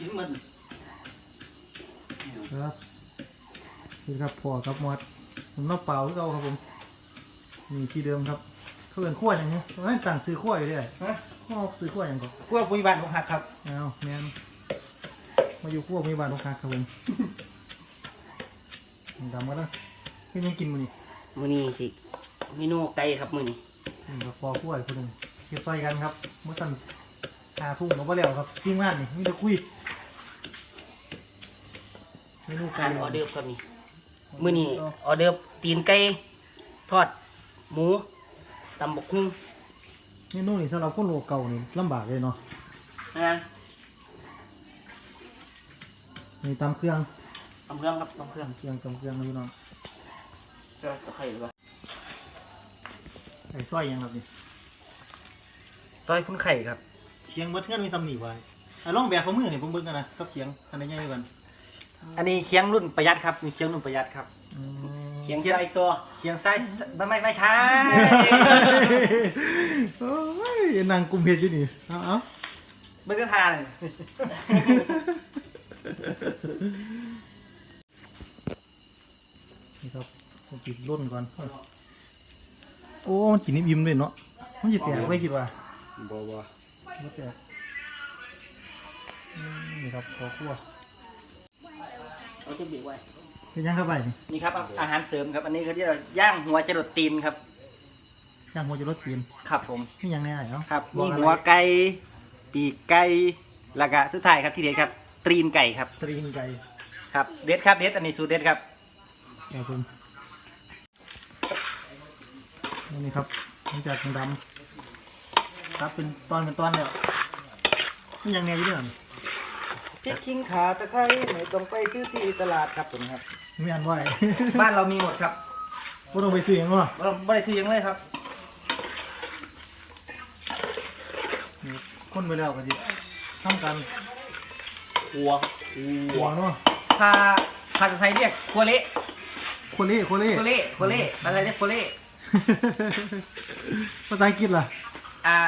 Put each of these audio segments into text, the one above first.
กินมันครับนี่ครับพอครับหมอดผมน้ำเปล่าที่เราครับผมนี่ที่เดิมครับเขาเอินขั้วอย่างนี้เพราะฉะนั้นต่างซื้อขั้วอยู่เรื่อยฮะขั้วซื้อขั้วอย่างก่อนกลัวปุยบ้านของหักครับเอาแมนมาอยู่ขั้วมีบานลูกค้าครับผมดำก็แล้วเพิ่งยังกินมันนี่มื้อนี้สิเมนูไก่ครับมื้อนี้นี่ครับพอขั้วอีกคนหนึ่งเก็บซอยกันครับเมื่อสั่นหาทุ่งเราไปแล้วครับทีมงานนี่มีแต่คุยเมนูอาไก่หารออเดิร์ฟครับนี่มื้อนี้ออเดิร์ฟตีนไก่ทอดหมูตำบักหุ่งเมนูนี่สำหรับคนโลเก่านี่ลำบากเลยเนาะนะนี่ตำเครื่องตำเครื่องครับตำเครื่องเครื่องตำเครื่องนะพี่น้องก็ตะไคร้หรือว่าไอ้สร้อยยังครับนี่ซอยคุณไข่ครับ เคียงเบิดเงินมีซ้ำหนีไว้อะลองแบบฝ่ามือให้ผมเบิ่งกันนะกับเคียงอันไหนใหญ่กว่ากัน อันนี้เคียงรุ่นประหยัดครับนี่เคียงรุ่นประหยัดครับอืมเคียงไส้ซอเคียงไส้ไม่ไม่ไม่ใช่ โอ้ยนางกุมเพชรอยู่นี่เอาเอาไม่ก็ทานเลยนี่ครับผมปิดร่นก่อน โอ้มันกินนิบยิ้มเลยเนาะมันจะแตกไว้คิดว่าบ่บ่มันแตกอืมนี่ครับขอคั่ว เอาจะบีบไว้ เป็นยังเข้าไปนี่นี่ครับอาหารเสริมครับ อันนี้เขาเรียกว่าย่างหัวจรดตีนครับ ย่างหัวจะรสตีนครับผม นี่ยังไงเนาะครับ มีหัวไก่ ปีกไก่แล้วก็สุดท้ายครับที่เด็ดครับตีนไก่ครับ ตรีนไก่ครับ เด็ดครับ เด็ด อันนี้สูตรเด็ดครับครับผมนี่ครับมันจากทางดำครับเป็นตอนเป็นตอนแล้วนี่ยังไงอยู่เนี่ย พริกขิงขาตะไคร้ไม่ต้องไปซื้อที่ตลาดครับผมครับ ไม่อันไหวบ้านเรามีหมดครับบ่ต้องไปซื้อหยังวะเราไม่ได้ซื้อยังเลยครับนี่คนไปแล้วก็สิทำกันหัวหัวเนาะภาภาษาไทยเรียกโคเละโคเล่โคเล่โคเละโคเละภาษาไทยเรียกโคเละภาษาอังกฤษล่ะอ่า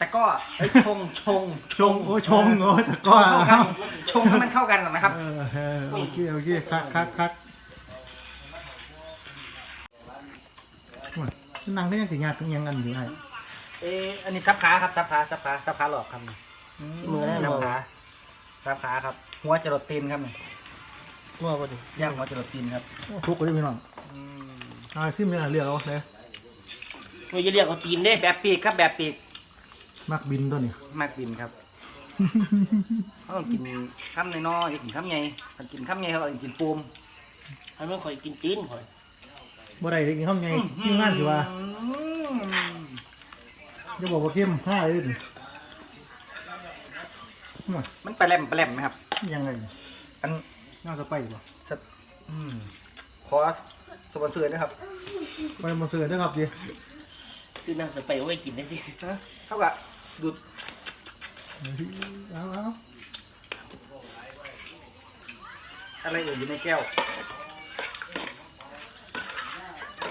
ตะกร้อเอ้ยชงชงชงโอ้ชงโอ้แต่ก็ชงเข้ากันชงให้มันเข้ากันก่อนนะครับ เออเออโอเคโอเคคักคักคักว่านั่งได้ยังถึงยากถึงยังกันอยู่ไอ้เอออันนี้ซับขาครับซับขาซับขาซับขาหลอกครับนี่มือได้ซับ่บขาซับขาครับ หัวจรดตีนครับนี่ว่าพอดีย่างหัวจรดตีนครับทุกคนได้พี่น้องอ่าซิมเนี่ยเรียกเอาเลย มันจะเรียกเอาตีนเด้แบบปีกครับแบบปีก มักบินตัวนี้มากบินครับเขาต้องกินคำน้อยๆอย่ากินคำใหญ่ถ้ากินคำใหญ่เขาต้องกินปูมให้มันข่อยกินตีนข่อยบ่ได้ได้กินข้าวไงที่งานสิว่าอืมจะบอกว่าเข้มห้าเลยนี่ว่ามันไปแหลมไปแหลมนะครับ ยังไงอันน่าจะไปบ่สะอืมขอสปอนเซอร์นะครับไปมาเสือด้วยครับดิซื้อน้ำสไปร์ไว้กินได้สิเท่ากับ ดูดเอาเอาอะไรอื่นอยู่ในแก้ว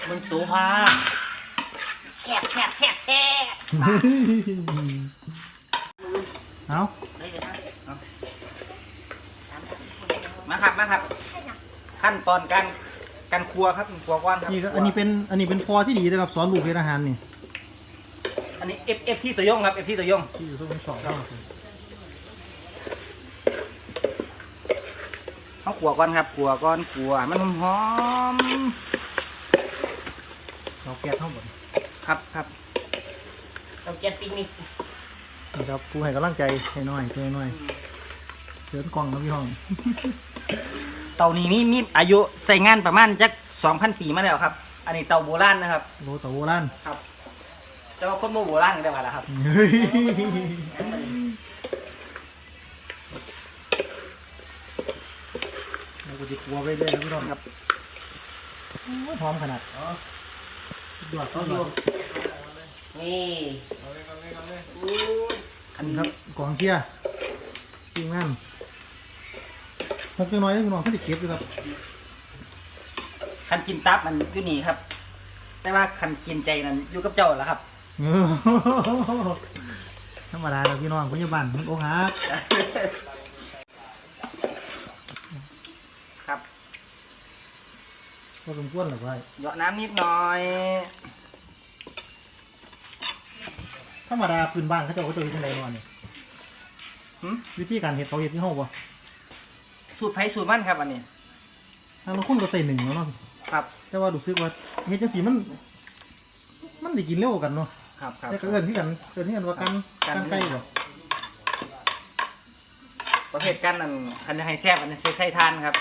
มันโซฟาแซ่บแซ่บแซ่บแซ่บเอาได้เลยนะมาครับมาครับ ขั้นตอนการการครัวครับครัวก้อนครับนี่ก็อันนี้เป็นอันนี้เป็นพอที่ดีนะครับสอนลูกเรียนอาหารนี่ อันนี้ F F C ตัวยงครับ F C ตัวยงที่อยู่ตรงนี้สอนเราเขาครัวก้อนครับครัวก้อนครัวให้มันหอมเราแก้ทั้งหมดๆครับครับเอาแก๊สปิกนิกนะครับผู้ให้กำลังใจให้น้อยตัวน้อยเชิญกล่องครับพี่ห้อง เตานี้มีมีอายุใส่งานประมาณจัก2,000ปีมาแล้วครับ อันนี้เตาโบราณนะครับโลตะโบราณครับ แต่ว่าคนโมโบราณก็ได้มาแล้วครับเฮ้ยเราก็จะกลัวไปเรื่อยนะพี่น้องครับโอ้ยหอมขนาดยอดซอสยอดนี่อู้อันนี้ครับกองเชียร์ทีมงานหกจังน้อยนะพี่น้องเขาจะเก็บอยู่ครับคันกินตับมันอยู่นี่ครับ แต่ว่าคันกินใจนั้นอยู่กับเจ้าแล้วครับเออ ธรรมดาเราพี่น้องพยาบานมันโอ้ฮักครับพอสมควรหรือไงเหยาะน้ำนิดหน่อยธรรมดาพื้นบ้านเขาจะเขาเจ้ยู่ที่ไหนนอนเนี่ยหึวิธีการเห็ดเขาเห็ดที่ห้องบ่สูตรไผ่สูตรมันครับอันนี้ทางเราคุ้นก็ใส่หนึ่งแล้วเนาะครับ แต่ว่าดูซึกว่าเห็ดจังสีมัน มันได้กินเร็วกันเนาะ ครับครับ แต่ก็เอิ้นคือกันเอิ้นคือกันว่ากันกัน กันไก่บ่ประเภทกันนั่นคันจะให้แซ่บอันนี้ใส่ใส่ทานครับ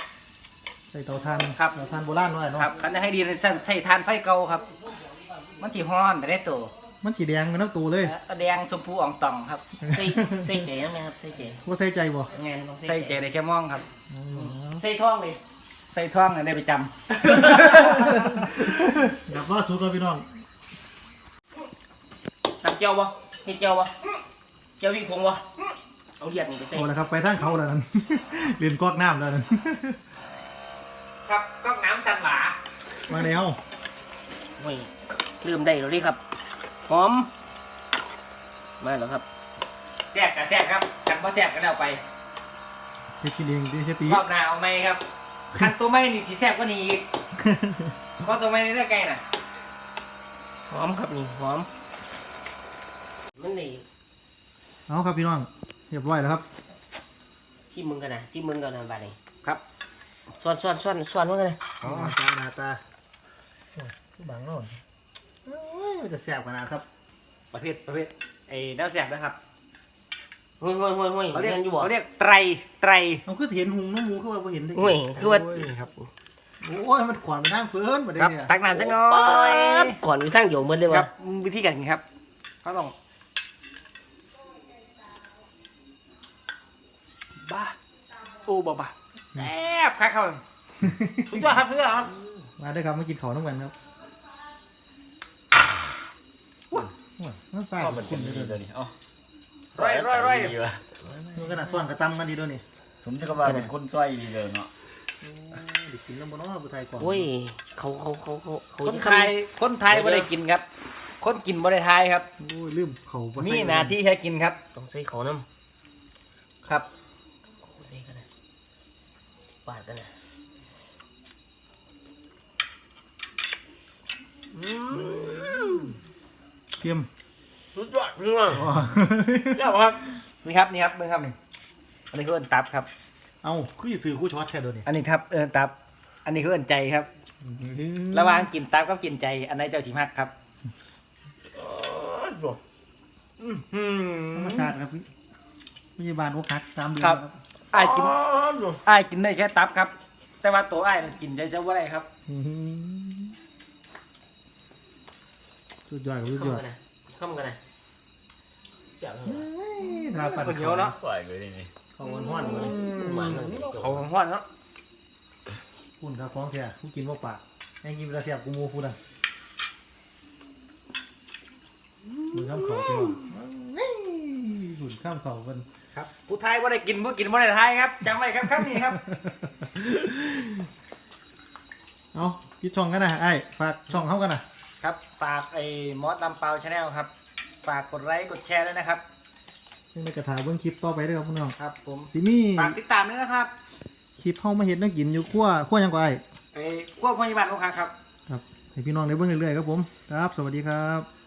ใส่เตาถ่านครับ เตาถ่านโบราณเนาะไอ้เนาะครับคันจะให้ดีใส่ใส่ทานไฟเก่าครับ มันสีฮ้อนแต่ได้ตัวมันสีแดงเป็นน้ำตูเลยแล้วก็แดงชมพูอ่องต่องครับ ใส่ใส่เจ๋ไหมครับใส่เจ๋ว่าใส่ใจบ่งานต้องใส่เจได้แค่มองครับอ๋อใส่ท่องเลยใส่ท่องเนี่ยได้ไปจอยากว่าสูตรก่อนพี่น้องตัก เจียวบ่เฮ็ดเจียวบ่เจียววิ่งคงบ่เอาเลียดนี่ไปใส่โอ้แล้วครับไปทางเขาแล้วนั่น เรียนกอกน้ำแล้วนั่นำครับก็น้ำสันหลามาแล้วโอ้ยเริ่มได้แล้วดิครับหอมมาแล้วครับแซ่บกับแซ่บครับกันพอแซ่บกันแล้วไปเฮ็ดกินเองดิเชฟตีรอบหน้าเอาไหมครับคันตัวไม่นี่สีแซ่บก็นี่อีกเพราะตัวไม่นี่ได้ไกลน่ะหอมครับนี่หอมมันนี่ เอาครับพี่น้องเรียบร้อยแล้วครับซิมมึงกันนะซิมมึงกันนะบาดนี้ครับซ้อนซ้อนซ้อนซ้อนมึงกันนะอ๋อตาหน้าตาโอ้ยคือบังโน่นโอ้ยมันจะแสบขนาดครับ ประเภทประเภทไอ้น้ำแซ่บนะครับห้วยห้วยห้วยห้วยเขาเรียกเรียนอยู่บ่เขาเรียกไตรไตรเอาคือเห็นหุงน้ำหมูคือว่าบ่เห็นได้ห้วยคือว่าโอ้ยครับโอ้ยมันขวานไปทางเฟิร์นมาได้ครับเนี่ยตักน้ำจังน้อป๊ยาดก่อนอยู่ทางเดียวเหมือนเลยครัวะบวิธีการกินครับเขาต้อง บ้าโอ้บ้าบ้าแซ่บครับครับสุดยอดครับสุดยอดครับมาได้อครับมากินข้าวน้ำกันครับโอ้ยมันใส่คุณเลยเด้อนี่อ๋อร้อยร้อยร้อยดีวะมันขนาดส่วนกระตำกันดีด้วยนี่สมจะก็ว่าเป็นคนซอยดีเลยเนาะไดิกินแล้วบ่เนาะผู้ไทยก่อนโอ้ยเขาเขาเขาเขาเขาคนไทยคนไทยไม่ได้กินครับ คนกินไม่ได้ไทยครับ โอ้ยลืมเขาบ่ใส่นี่หนาที่แค่กินครับ ต้องใส่เขาน้ครับำใส่กันนะ ปาดกันนะเค็มสุดยอดพี่น้องอ๋อเจ้าครับนี่ครับนี่ครับมือครับนี่อันนี้คือเอินตับครับ เอาคืออยู่ถือคู่ช็อตแค่เดียวนี่อันนี้ครับเอินตับ อันนี้คือเอินใจครับ ระหว่างกินตับกับกินใจ อันไหนเจ้าสิมักครับอื้อหืธรรมอ ชาติครับพี่พยาบาลอกหักตามเดือนครับครับ ไอ้ายกินไอ้ายกินได้แค่ตับครับ แต่ว่าตัวไอ้ายน่ะกินใจจะว่าอะไรครับ อื้อหือสุดยอดครับสุดเข้ายอมาดกันนะเข้ามากันนะเสียงทาปันคนเดียวเนาะปล่อยเลยนี่เขาห้อนๆเลยหวานเลยเขาห้อนเนาะคุณครับฟ้องแท้ผู้กินว่าปากแองกินเวลาเสียบกูมูพูดอะหุ่นข้ามเขาไปหุ่น ข้ามเขาเป็นครับผู้ไทยว่าได้กินผู้กินว่าได้ไทยครับจำไว้ครับครับนี่ครับ เอาคิดช่องกันนะไอ้ฝากช่องเขากันนะครับฝากไอ้มอสลำเปาชาแนลครับ ฝากกดไลค์กดแชร์ด้วยนะครับยังในกระถาเบื้องคลิปต่อไปเด้อครับพี่น้องครับ ผมสิมีฝากติดตามด้วยนะครับคลิปเข้ามาเห็ดนักกินอยู่ขั้วขั้วหยังกว่าไอ้ไอ้พวกพยาบาลลูกค้าครับครับให้พี่น้องได้เบิ่งเรื่อยๆครับผมครับ สวัสดีครับ